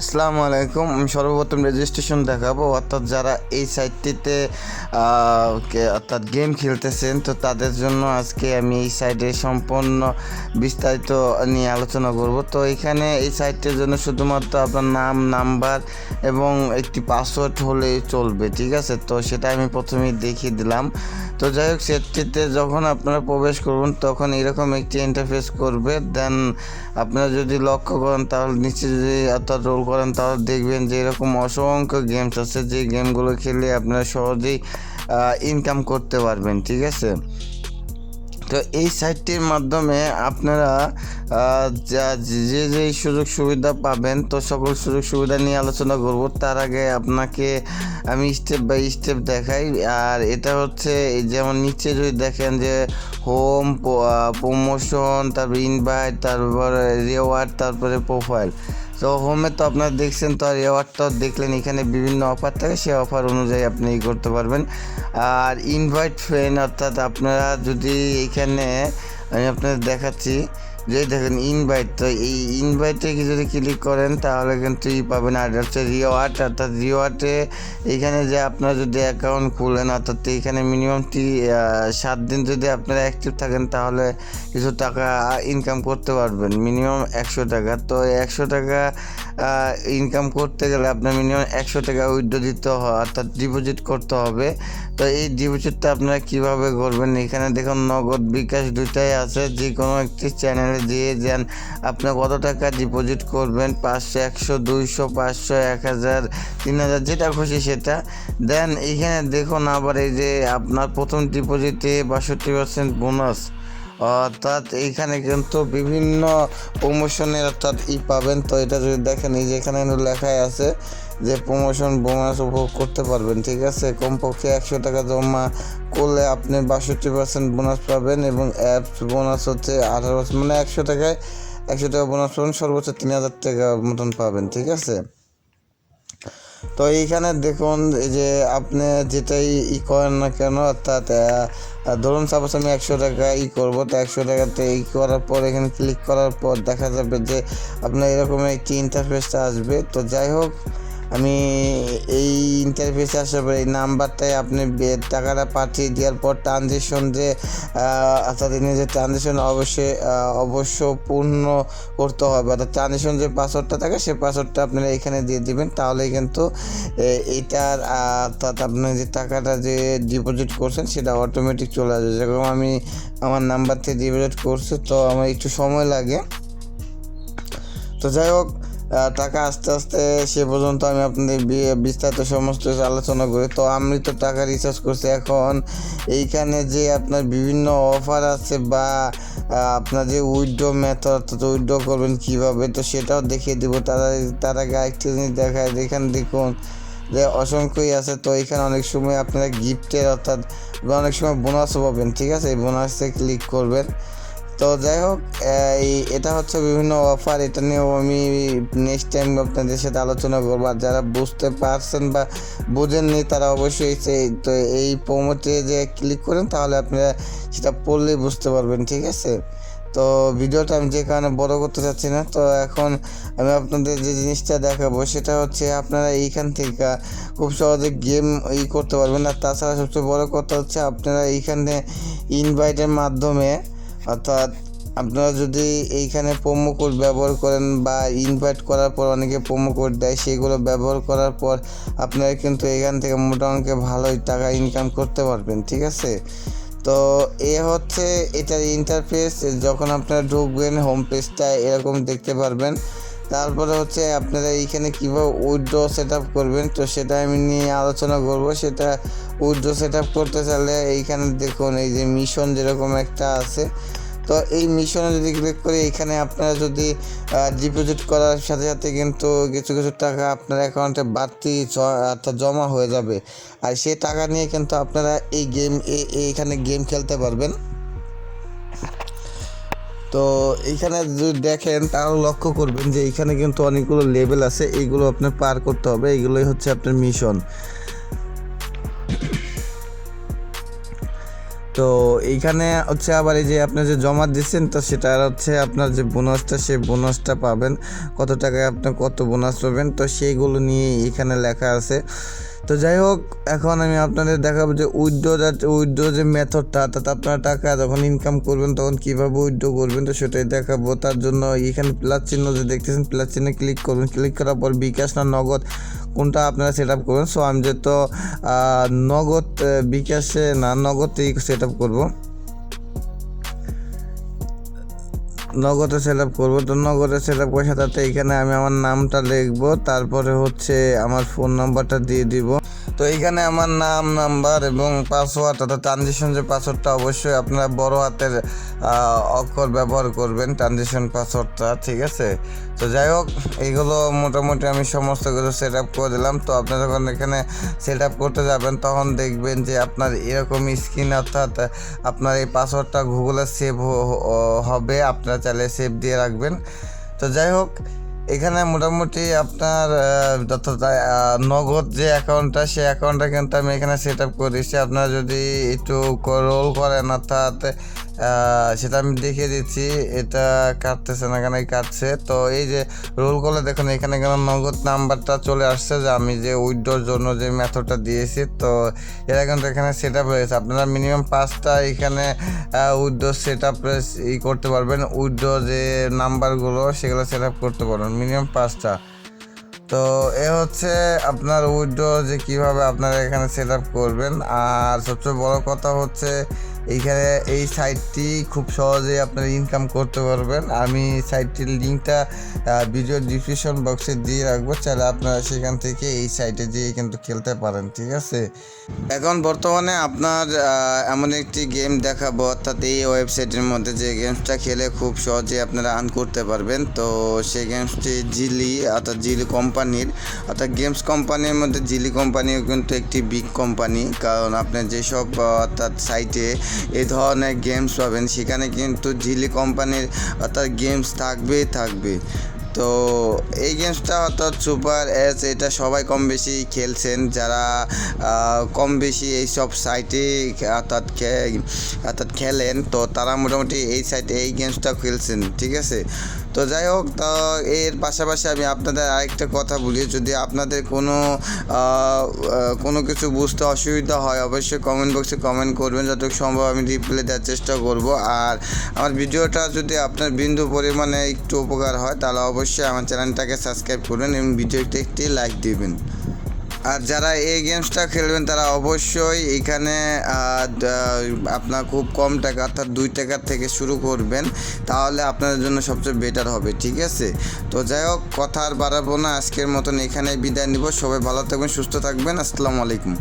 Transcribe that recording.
আসসালামু আলাইকুম। আমি সর্বপ্রথম রেজিস্ট্রেশন দেখাবো। অর্থাৎ যারা এই সাইটটিতে অর্থাৎ গেম খেলতেছেন, তো তাদের জন্য আজকে আমি এই সাইটে সম্পূর্ণ বিস্তারিত নিয়ে আলোচনা করব। তো এখানে এই সাইটটির জন্য শুধুমাত্র আপনার নাম নাম্বার এবং একটি পাসওয়ার্ড হলেই চলবে, ঠিক আছে? তো সেটা আমি প্রথমেই দেখিয়ে দিলাম। তো যাই হোক সেটটিতে যখন আপনারা প্রবেশ করবেন, তখন এরকম একটি ইন্টারফেস করবে। দেন আপনারা যদি লক্ষ্য করেন, তাহলে নিচে যদি অর্থাৎ রোল করেন, তাহলে দেখবেন যে এরকম অসংখ্য গেমস আছে, যে গেমগুলো খেলে আপনারা সহজেই ইনকাম করতে পারবেন, ঠিক আছে? তো এই সাইটটির মাধ্যমে আপনারা যা- যে যে সুযোগ সুবিধা পাবেন, তো সকল সুযোগ সুবিধা নিয়ে আলোচনা করব। তার আগে আপনাকে আমি স্টেপ বাই স্টেপ দেখাই, আর এটা হচ্ছে যেমন নিচে যদি দেখেন যে হোম প্রমোশন তারপরে ইনভাইট তারপরে রেওয়ার্ড তারপরে প্রোফাইল তো হোমে তো আপনারা দেখছেন তো, আর রেওয়ার্ডটাও দেখলেন এখানে বিভিন্ন অফার থাকে, সেই অফার অনুযায়ী আপনি ই করতে পারবেন। আর ইনভাইট ফ্রেন্ড অর্থাৎ আপনারা যদি এখানে, আমি আপনাদের দেখাচ্ছি যে দেখেন ইনভাইট তো এই ইনভাইটে যদি ক্লিক করেন, তাহলে কিন্তু ই পাবেন আর হচ্ছে রিওয়ার্ড অর্থাৎ রিওয়ার্ডে এখানে যে আপনার যদি অ্যাকাউন্ট খুলেন, অর্থাৎ এখানে মিনিমাম সাত দিন যদি আপনারা অ্যাক্টিভ থাকেন, তাহলে কিছু টাকা ইনকাম করতে পারবেন। মিনিমাম একশো টাকা। তো একশো টাকা ইনকাম করতে গেলে আপনার মিনিমাম একশো টাকা উইথড্র দিতে হয়, অর্থাৎ ডিপোজিট করতে হবে। তো এই ডিপোজিটটা আপনারা কীভাবে করবেন? এখানে দেখুন, নগদ বিকাশ দুইটাই আছে। যে কোনো একটি চ্যানেলে দিয়ে যান, আপনি কত টাকা ডিপোজিট করবেন? পাঁচশো, একশো, দুইশো, পাঁচশো, এক হাজার, তিন হাজার, যেটা খুশি সেটা। দেন এইখানে দেখুন আবার এই যে আপনার প্রথম ডিপোজিটে বাষট্টি পার্সেন্ট বোনাস অর্থাৎ এইখানে কিন্তু বিভিন্ন প্রমোশনের অর্থাৎ ই পাবেন। তো এটা যদি দেখেন, এই যে এখানে লেখাই আছে যে প্রমোশন বোনাস উপভোগ করতে পারবেন, ঠিক আছে? কমপক্ষে একশো টাকা জমা করলে আপনি বাষট্টি পার্সেন্ট বোনাস পাবেন এবং অ্যাপস বোনাস হচ্ছে আঠারো মানে একশো টাকায় একশো টাকা বোনাস পাবেন, সর্বোচ্চ তিন হাজার টাকা মতন পাবেন, ঠিক আছে? তো এইখানে দেখুন যে আপনি যেটাই ই করেন না কেন, অর্থাৎ ধরুন সাপোজ আমি একশো টাকা ই করব, তো একশো টাকাতে ই করার পর, এখানে ক্লিক করার পর দেখা যাবে যে, আপনার এরকম একটি ইন্টারফেসটা আসবে। তো যাই হোক আমি এই ইন্টারফেসে আসার পর এই নাম্বারটায় আপনি টাকাটা পাঠিয়ে দেওয়ার পর ট্রানজেকশন যে অর্থাৎ এখানে যে ট্রানজেকশন অবশ্যই অবশ্য পূর্ণ করতে হবে। অর্থাৎ ট্রানজেকশন যে পাসওয়ার্ডটা থাকে সেই পাসওয়ার্ডটা আপনারা এখানে দিয়ে দিবেন। তাহলে কিন্তু এইটার অর্থাৎ আপনি যে টাকাটা যে ডিপোজিট করছেন, সেটা অটোমেটিক চলে আসবে। যেরকম আমি আমার নাম্বার থেকে ডিপোজিট করছি, তো আমার একটু সময় লাগে। তো যাই হোক টাকা আস্তে আস্তে সে পর্যন্ত আমি আপনাদের বিস্তারিত সমস্ত আলোচনা করি। তো আমি তো টাকা রিচার্জ করছি। এখন এইখানে যে আপনার বিভিন্ন অফার আছে বা আপনার যে উইড্রো মেথড অর্থাৎ উইড্রো করবেন কীভাবে, তো সেটাও দেখিয়ে দেবো। তারা তার আগে আরেকটি জিনিস দেখায় এখানে দেখুন যে অসংখ্যই আছে। তো এখানে অনেক সময় আপনারা গিফটের অর্থাৎ অনেক সময় বোনাসও পাবেন, ঠিক আছে? এই বোনাসে ক্লিক করবেন। তো যাই হোক এই এটা হচ্ছে বিভিন্ন অফার এটা নিয়েও আমি নেক্সট টাইম আপনাদের সাথে আলোচনা করব। আর যারা বুঝতে পারছেন বা বোঝেননি, তারা অবশ্যই সেই- তো এই প্রোমোতে যে ক্লিক করেন, তাহলে আপনারা সেটা পড়লেই বুঝতে পারবেন, ঠিক আছে? তো ভিডিওটা আমি যে কারণে বড় করতে চাচ্ছি না, তো এখন আমি আপনাদের যে জিনিসটা দেখাবো, সেটা হচ্ছে আপনারা এইখান থেকে খুব সহজে গেম ই করতে পারবেন। আর তাছাড়া সবচেয়ে বড় কথা হচ্ছে, আপনারা এইখানে ইনভাইটের মাধ্যমে অর্থাৎ আপনারা যদি এইখানে প্রোমো কোড ব্যবহার করেন বা ইনভাইট করার পর অনেকে প্রোমো কোড দেয়, সেগুলো ব্যবহার করার পর আপনারা কিন্তু এখান থেকে মোটামুটি ভালোই টাকা ইনকাম করতে পারবেন, ঠিক আছে? তো এ হচ্ছে এটার ইন্টারফেস যখন আপনারা ঢুকবেন হোম পেজটা এরকম দেখতে পারবেন। তারপরে হচ্ছে আপনারা এইখানে কীভাবে উইড্রো সেট আপ করবেন, তো সেটা আমি নিয়ে আলোচনা করব। সেটা উইড্রো সেট আপ করতে চাইলে এইখানে দেখুন, এই যে মিশন যেরকম একটা আছে তো এই মিশনে যদি ক্লিক করি, এখানে আপনারা যদি ডিপোজিট করার সাথে সাথে কিন্তু কিছু কিছু টাকা আপনার অ্যাকাউন্টে বাড়তি অর্থাৎ জমা হয়ে যাবে। আর সেই টাকা নিয়ে কিন্তু আপনারা এই গেম এইখানে গেম খেলতে পারবেন। তো এইখানে যদি দেখেন, তাহলে লক্ষ্য করবেন যে এখানে কিন্তু অনেকগুলো লেভেল আছে। এইগুলো আপনার পার করতে হবে। এইগুলোই হচ্ছে আপনার মিশন তো এইখানে হচ্ছে আবার এই যে আপনি যে জমা দিচ্ছেন, তো সেটা হচ্ছে আপনার যে বোনাসটা সেই বোনাসটা পাবেন। কত টাকায় আপনি কত বোনাস পাবেন, তো সেইগুলো নিয়ে এখানে লেখা আছে। তো যাই হোক, এখন আমি আপনাদের দেখাবো যে উইড্রো উইড্রো যে মেথডটা অর্থাৎ আপনারা টাকা যখন ইনকাম করবেন, তখন কীভাবে উইড্রো করবেন, তো সেটাই দেখাবো। তার জন্য এখানে প্লাস চিহ্ন যে দেখতেছেন প্লাস চিহ্নে ক্লিক করবেন ক্লিক করার পর বিকাশ না নগদ কোনটা আপনারা সেট আপ করবেন? সো আমি যেহেতু নগদ বিকাশে না, নগদেই সেট আপ করব। নগদে সেট আপ করব। তো নগদে সেট আপ করার সাথে এখানে আমি আমার নামটা লিখব। তারপরে হচ্ছে আমার ফোন নাম্বারটা দিয়ে দিব। তো এইখানে আমার নাম, নাম্বার এবং পাসওয়ার্ড অর্থাৎ ট্রানজেকশন যে পাসওয়ার্ডটা অবশ্যই আপনারা বড় হাতের অক্ষর ব্যবহার করবেন ট্রানজেকশন পাসওয়ার্ডটা ঠিক আছে? তো যাই হোক, এইগুলো মোটামুটি আমি সমস্ত কিছু সেট আপ করে দিলাম। তো আপনারা যখন এখানে সেট আপ করতে যাবেন, তখন দেখবেন যে আপনার এরকম স্ক্রিন অর্থাৎ আপনার এই পাসওয়ার্ডটা গুগলে সেভ হবে। আপনারা চাইলে সেভ দিয়ে রাখবেন। তো যাই হোক এখানে মোটামুটি আপনার নগদ যে অ্যাকাউন্টটা সেই অ্যাকাউন্টটা কিন্তু আমি এখানে সেট আপ করে দিচ্ছি আপনারা যদি একটু রোল করেন অর্থাৎ সেটা আমি দেখিয়ে দিচ্ছি। এটা কাটতেছে না কেন? কাটছে। তো এই যে রোল করলে দেখুন, এখানে কেন নগদ নাম্বারটা চলে আসছে যে আমি যে উইড্রোর জন্য যে মেথডটা দিয়েছি। তো এরা কিন্তু এখানে সেট আপ রয়েছে। আপনারা মিনিমাম পাঁচটা এখানে উইড্রো সেট আপ ই করতে পারবেন। উইড্রো যে নাম্বারগুলো, সেগুলো সেট আপ করতে পারবেন। মিনিমাম পাঁচটা। তো এ হচ্ছে আপনার উইড্রো যে কীভাবে আপনারা এখানে সেট আপ করবেন। আর সবচেয়ে বড় কথা হচ্ছে এইখানে এই সাইটটি খুব সহজেই আপনারা ইনকাম করতে পারবেন। আমি সাইটটির লিঙ্কটা ভিডিও ডিসক্রিপশন বক্সে দিয়ে রাখব। চাইলে আপনারা সেখান থেকে এই সাইটে যেয়ে কিন্তু খেলতে পারেন, ঠিক আছে? এখন বর্তমানে আপনার এমন একটি গেম দেখাবো। অর্থাৎ এই ওয়েবসাইটের মধ্যে যে গেমসটা খেলে খুব সহজে আপনারা আর্ন করতে পারবেন। তো সেই গেমসটি জিলি অর্থাৎ জিলি কোম্পানির অর্থাৎ গেমস কোম্পানির মধ্যে জিলি কোম্পানিও কিন্তু একটি বিগ কোম্পানি কারণ আপনি যেসব অর্থাৎ সাইটে এই ধরনের গেমস পাবেন। সেখানে কিন্তু ঝিলি কোম্পানির অর্থাৎ গেমস থাকবেই থাকবে। তো এই গেমসটা অর্থাৎ সুপার এস এটা সবাই কম বেশি খেলছেন। যারা কম বেশি এই সব সাইটে অর্থাৎ অর্থাৎ খেলেন, তো তারা মোটামুটি এই সাইটে এই গেমসটা খেলছেন, ঠিক আছে? তো যাই হোক, তা এর পাশাপাশি আমি আপনাদের আরেকটা কথা বলি, যদি আপনাদের কোনো কোনো কিছু বুঝতে অসুবিধা হয়, অবশ্যই কমেন্ট বক্সে কমেন্ট করবেন, যতটুকু সম্ভব আমি রিপ্লাই দেওয়ার চেষ্টা করব। আর আমার ভিডিওটা যদি আপনার বিন্দু পরিমাণে একটু উপকার হয়, তাহলে অবশ্যই আমার চ্যানেলটাকে সাবস্ক্রাইব করবেন এবং ভিডিওটি একটি লাইক দিবেন। আর যারা এই গেমসটা খেলবেন, তারা অবশ্যই এখানে আপনার খুব কম টাকা, অর্থাৎ দুই টাকার থেকে শুরু করবেন, তাহলে আপনাদের জন্য সবচেয়ে বেটার হবে, ঠিক আছে? তো যাই হোক, কথা আর বাড়াবো না, আজকের মতন এখানে বিদায় নিব। সবাই ভালো থাকবেন, সুস্থ থাকবেন। আসসালামু আলাইকুম।